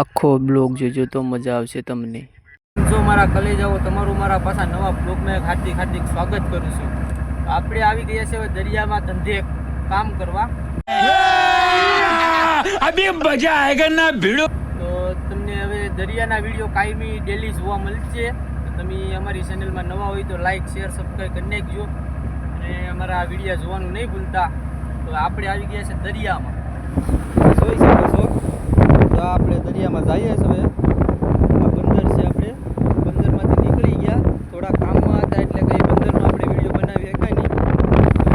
આખો બ્લોગ જોજો તો મજા આવશે તમને. જો મારા કલેજાઓ તમારું મારા પાછા નવા બ્લોગમાં હાર્દિક હાર્દિક સ્વાગત કરું છું. આપણે આવી ગયા છે દરિયામાં ધંધે કામ કરવા. અભી મજા આયેગા ના ભીડો. તો તમને હવે દરિયાના વીડિયો કાયમી ડેલી જોવા મળશે. તમે અમારી ચેનલમાં નવા હોય તો લાઈક શેર સબસ્ક્રાઈબ કરી નાખજો. અને અમારા વિડિયા જોવાનું નહીં ભૂલતા. તો આપણે આવી ગયા છે દરિયામાં. જોઈ શકો છો. તો આપણે દરિયામાં જઈએ હવે. આ બંદર છે આપણે. બંદરમાંથી નીકળી ગયા. થોડા કામમાં હતા એટલે કંઈ બંદરનો આપણે વીડિયો બનાવી શકાય નહીં.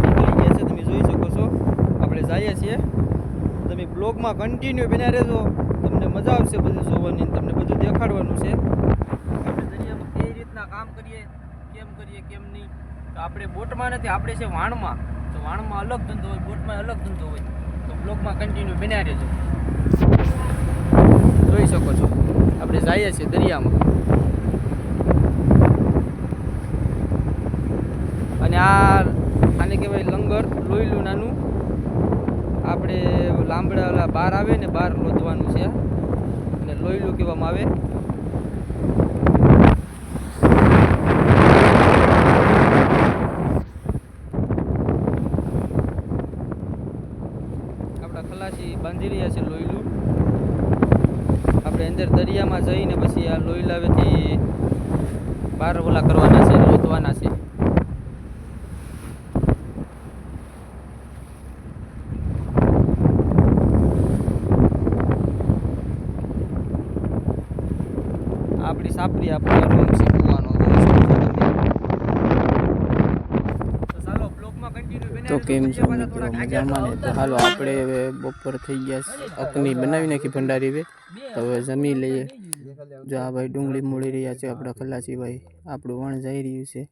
નીકળી ગયા છે, તમે જોઈ શકો છો. આપણે જઈએ છીએ. તમે બ્લોગમાં કન્ટિન્યુ બન્યા રહેજો. તમને મજા આવશે બધું જોવાની તમને બધું દેખાડવાનું છે. આપણે દરિયામાં કઈ રીતના કામ કરીએ, કેમ કરીએ, કેમ નહીં? તો આપણે બોટમાં નથી, આપણે છે વાણમાં. તો વાણમાં અલગ ધંધો હોય, બોટમાં અલગ ધંધો હોય. તો બ્લોગમાં કન્ટિન્યુ બન્યા રહેજો. જોઈ શકો છો. આપણે જઈએ છીએ દરિયામાં. અને આ, આને કહેવાય લંગર લોહીલું નાનું. આપણે લાંબડા બહાર આવે ને બાર લોધવાનું છે. અને લોહીલું કહેવામાં આવે આપણા ખલાસી બાંધી રહ્યા છે લોહીલું આપણે અંદર દરિયામાં જઈને પછી આ લોહી લાવેથી બાર ઓલા કરવાના છે લોધવાના છે. આપણી સાપરી આપણે રૂમ છે કૂવાનો તો ચાલો બ્લોગમાં કન્ટિન્યુ તો કેમ છો મિત્રો? મજામાં ને? તો હાલો, આપણે હવે બપોર થઈ ગયા અગ્નિ બનાવી નાખી ભંડારી હવે. તો હવે જમી લઈએ. જો આ ભાઈ ડુંગળી મૂળી રહ્યા છે આપણા ખલાસી ભાઈ. આપણું વણ જઈ રહ્યું છે.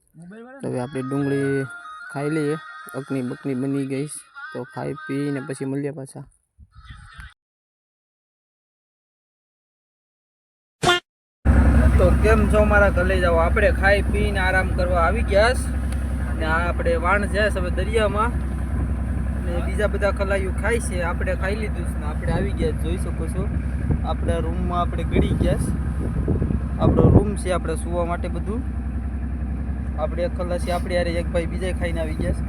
તો હવે આપણે ડુંગળી ખાઈ લઈએ. અકની બકની બની ગઈ તો ખાઈ પીને પછી મળીએ પાછા. તો કેમ છો મારા ઘરે જાઓ આપણે ખાઈ પીને આરામ કરવા આવી ગયા ને આ આપણે વાણ જાય છે હવે દરિયામાં. ને બીજા બધા ખલાઈઓ ખાય છે. આપણે ખાઈ લીધું છે ને આપણે આવી ગયા જોઈ શકો છો. આપણા રૂમમાં આપણે ગળી ગયા છે. આપણો રૂમ છે, આપણે સુવા માટે બધું. આપણે એક ખલાસી આપણે યારે એક ભાઈ બીજા ખાઈને આવી ગયા છે.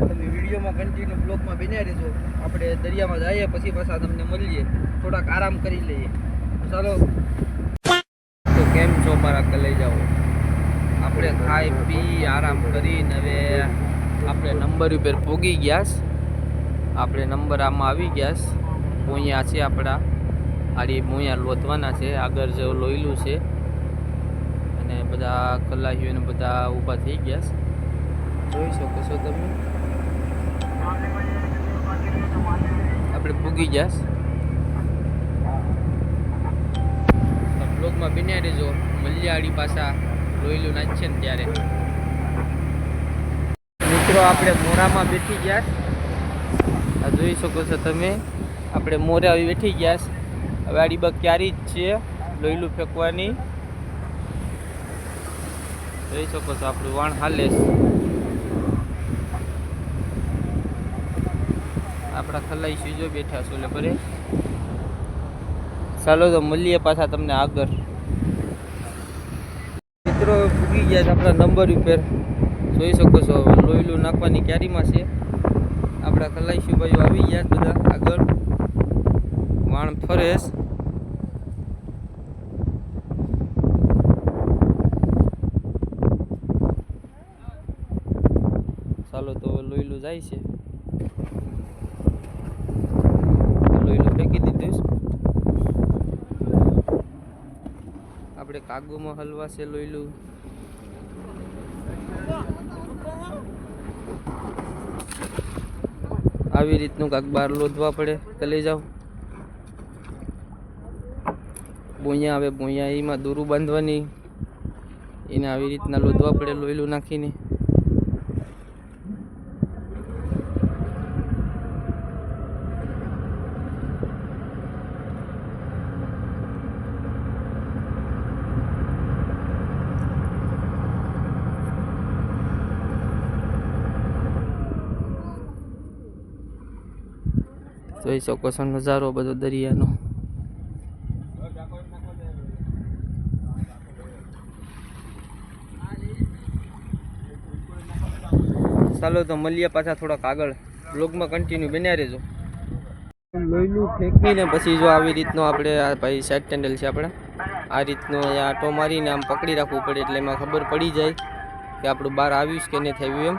તમે વિડીયોમાં કન્ટિન્યુ બ્લોગમાં બન્યા રહેજો. આપણે દરિયામાં જઈએ, પછી પાછા તમને મળીએ. થોડાક આરામ કરી લઈએ. ચાલો. તો કેમ છો, મારા લઈ જાઓ આપણે ખાઈ, પી, આરામ કરીને હવે આપણે નંબર ઉપર પોગી ગયા આપણે નંબર આમાં આવી ગયા ભૂંયા છે આપણા. આડી ભૂંયા લોધવાના છે. આગળ જે લોયલું છે. અને બધા કલાહીઓને બધા ઊભા થઈ ગયા જોઈ શકો છો તમે. આપણે પૂગી ગયા બ્લોગમાં બન્યા જો, મલ્યાળી પાછા લોહીલું નાચશે ને ત્યારે. મિત્રો, આપણે મોરામાં બેઠી ગયા. આ જોઈ શકો છો તમે. આપણે મોરા બેઠી ગયા. હવે આડી બા ક્યારી જ છે લોહીલું ફેંકવાની? જોઈ શકો છો, આપણું વાણ હાલે આપણા ખલાઈ સીજો બેઠા છો એટલે ભરે ચાલો તો મળીએ પાછા તમને આગળ. પૂગી ગયા છે આપણા નંબર ઉપર. જોઈ શકો છો, લોહીલું નાખવાની ક્યારીમાં છે. આપણા કલાઈશી ભાઈઓ આવી ગયા બધા આગળ. વાણ ફરેશ. ચાલો તો લોહીલું જાય છે. લોહીલું ફેંકી દીધું આપણે કાગુમાં હલવા છે લોહીલું. આવી રીતનું કાંક બહાર લોધવા પડે તો લઈ જાઓ. બોયા આવે, બોયા, એમાં દોરું બાંધવાની. એને આવી રીતના લોધવા પડે લોહીલું નાખીને. જોઈ શકો છો નજારો બધો દરિયાનો. ચાલો તો મળીએ પાછા થોડાક આગળ. બ્લોગમાં કન્ટિન્યુ બન્યા રહેજો. લોહીલું ફેંકીને પછી જો આવી રીતનો આપણે આ ભાઈ સેટ ટેન્ડલ છે આપણે. આ રીતનો આટો મારીને આમ પકડી રાખવું પડે એટલે એમાં ખબર પડી જાય કે આપણું બહાર આવ્યું કે નહીં થયું એમ.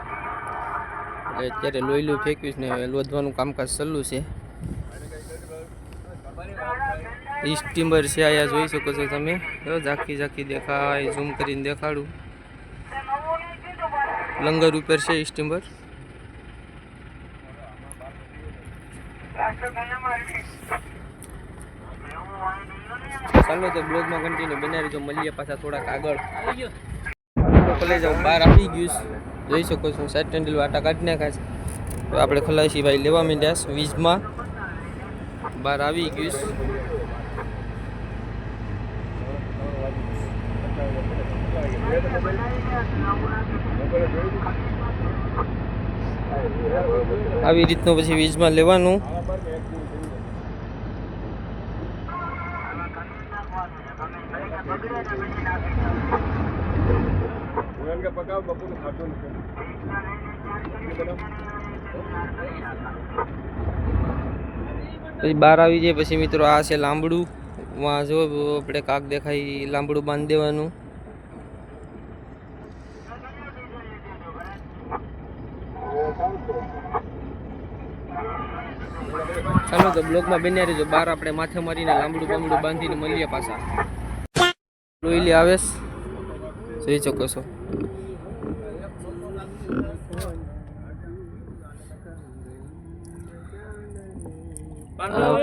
એટલે અત્યારે લોહીલું ફેંક્યું ને લોધવાનું કામકાજ ચાલુ છે. સ્ટીમર છે અહીંયા જોઈ શકો છો તમે. ઝાંખી ઝાંખી દેખાય, ઝૂમ કરીને દેખાડું. લંગર ઉપર છે સ્ટીમર ચાલો તો બ્લોગમાં કન્ટિન્યુ બનાવી જો મળીએ પાછા થોડાક આગળ. જાઉં. બહાર આવી ગયું. જોઈ શકો છો, સાઈડ ટેન્ડલ વાટા કાઢી નાખ્યા છે. તો આપણે ખલાસી ભાઈ લેવા માંડ્યા વીજમાં. બહાર આવી ગયું આવી રીતનું પછી વીજમાં લેવાનું. પછી બહાર આવી જાય પછી મિત્રો આ છે લાંબડું. વાં જો આપણે કાક દેખાય, લાંબડું બાંધી દેવાનું. ચાલો તો બ્લોકમાં બન્યા રહેજો. બહાર આપણે માથે મારીને લાંબડું બાંબડું બાંધીને મળીએ પાછા. લોહીલી આવે છે. જોઈ શકો છો.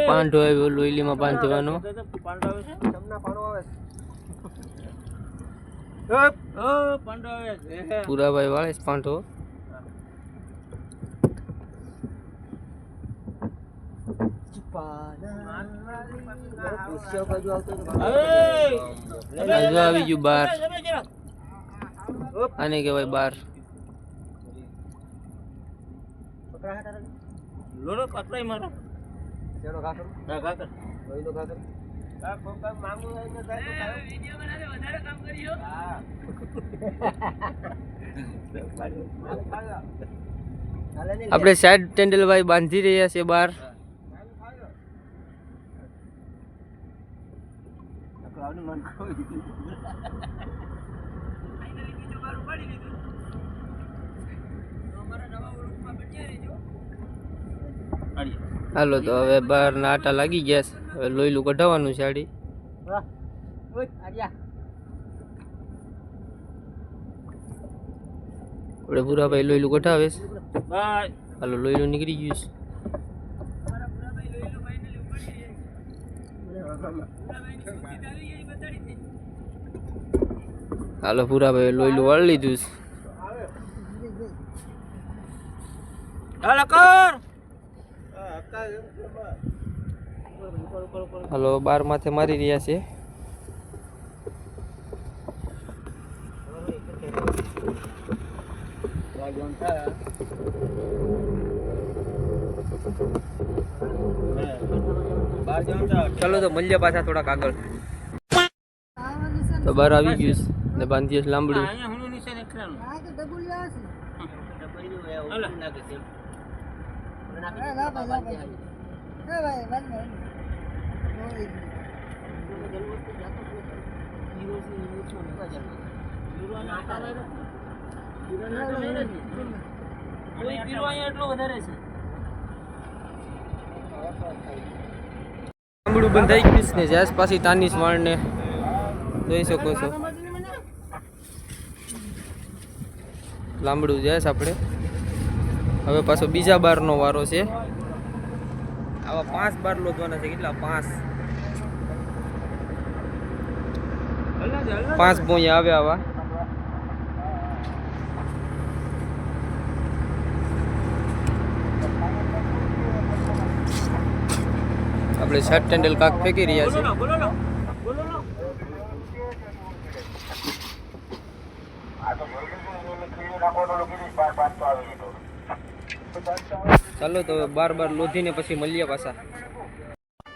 પાંડો આવ્યો લોહીલીમાં બાંધવાનો. પુરાભાઈ વાળે પાંડો આ જો આવી ગયું બાર આને કહેવાય બાર આપણે સાઈડ ટેન્ડલભાઈ બાંધી રહ્યા છે બાર હાલો તો હવે બહાર ના આટા લાગી ગયા છે. હવે લોહીલું કઢાવવાનું છે આડી. આપણે ભૂરાભાઈ લોહીલું કઢાવે છે. હાલો લોહીલું નીકળી ગયું છે. હાલો ભૂરાભાઈ લોહીલું વાળી લીધું છે હાલો બાર માથે મારી રહ્યા છે ચાલો તો મળીએ પાછા થોડાક આગળ. તો બહાર આવી ગયું છે ને બાંધીએ છે લાંબડું બંધાઈ ગયું ને જ્યાસ પાછી તાનીસ વાળને જોઈ શકો છો. લાંબડું જાય આપણે. હવે પાછો બીજા બારનો વારો છે. આવા પાંચ બાર લોધવાના છે, કેટલા? પાંચ. પાંચ ભોંયા આવે આવા. આપણે શર્ટ ટેન્ડલ કાક ફેંકી રહ્યા છે ચાલો તો હવે બાર બાર લોધીને પછી મળીએ પાછા.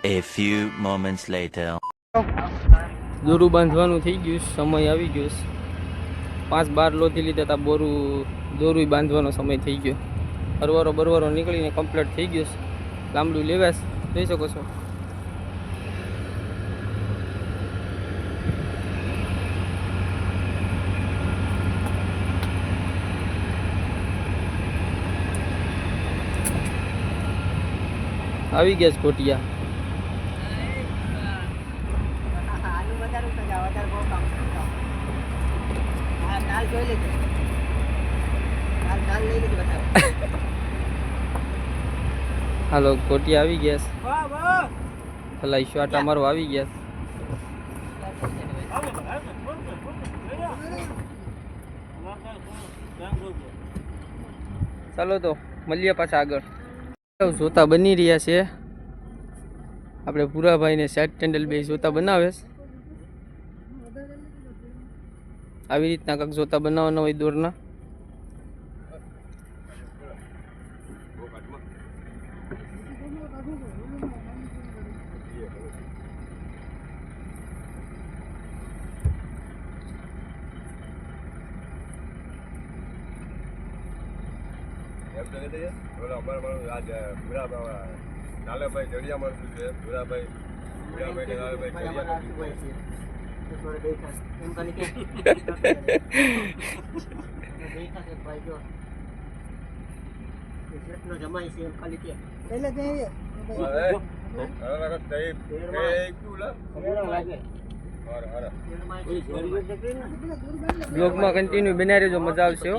A few moments later. દોરું બાંધવાનું થઈ ગયું સમય આવી ગયો પાંચ બાર લોધી લીધા હતા બોરું દોરું બાંધવાનો સમય થઈ ગયો. હરવારો બરવારો નીકળીને કમ્પ્લીટ થઈ ગયો છે. લાંબડું લેવાશ જોઈ શકો છો. આવી ગયા સ્કોટિયા કોટિયા. હાલો, કોટિયા આવી ગયા ભલા ઈશ્વાટા મારો આવી ગયા ચાલો તો, મળીએ પાછા આગળ. જોતા બની રહ્યા છે. આપણે ભૂરાભાઈને સેટ ટેન્ડલ બે જોતા બનાવે આવી રીતના કાંક જોતા બનાવવાના હોય દોરના. લાલાભાઈ જડિયા માણસ છે. ભૂરાભાઈ ભૂરાભાઈ લાલાભાઈ જડિયા બ્લોગમાં કન્ટિન્યુ બનાવી રહેજો મજા આવશે હો.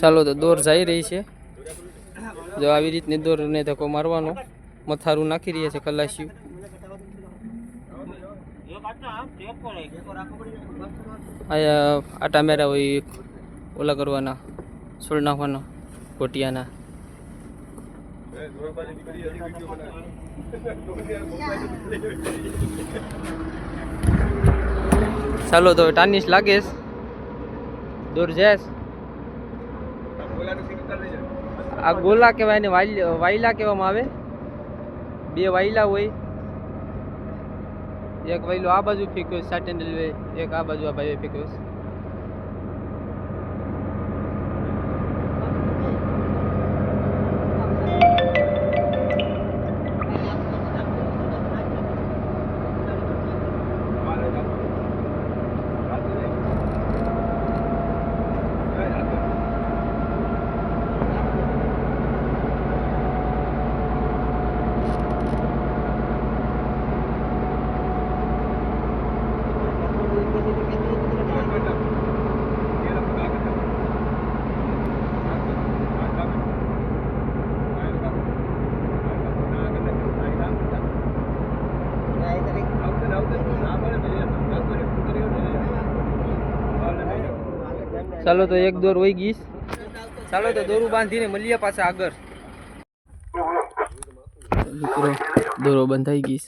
ચાલો તો દોર જઈ રહી છે. જો આવી રીતની દોરને ધક્કો મારવાનો. મથારું નાખી રહ્યા છે આયા આટા મેરા હોય, ઓલા કરવાના સોળ નાખવાના કોટિયાના ચાલો તો ટાનિશ લાગેશ. દૂર જઈશ. આ ગોલા કહેવાય ને વાયલા કહેવામાં આવે. બે વાયલા હોય. એક વાયલો આ બાજુ ફેંક્યો સાટેન્ડલ એક આ બાજુ આ ભાઈએ ફેંક્યો. ચાલો તો એક દોર વહી ગઈશ. ચાલો તો દોરું બાંધીને મળીએ પાછા આગળ. મિત્રો, દોરો બંધાઈ ગઈશ.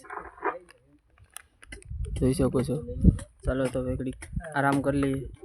જોઈ શકો છો. ચાલો તો હવે આરામ કરી લઈએ.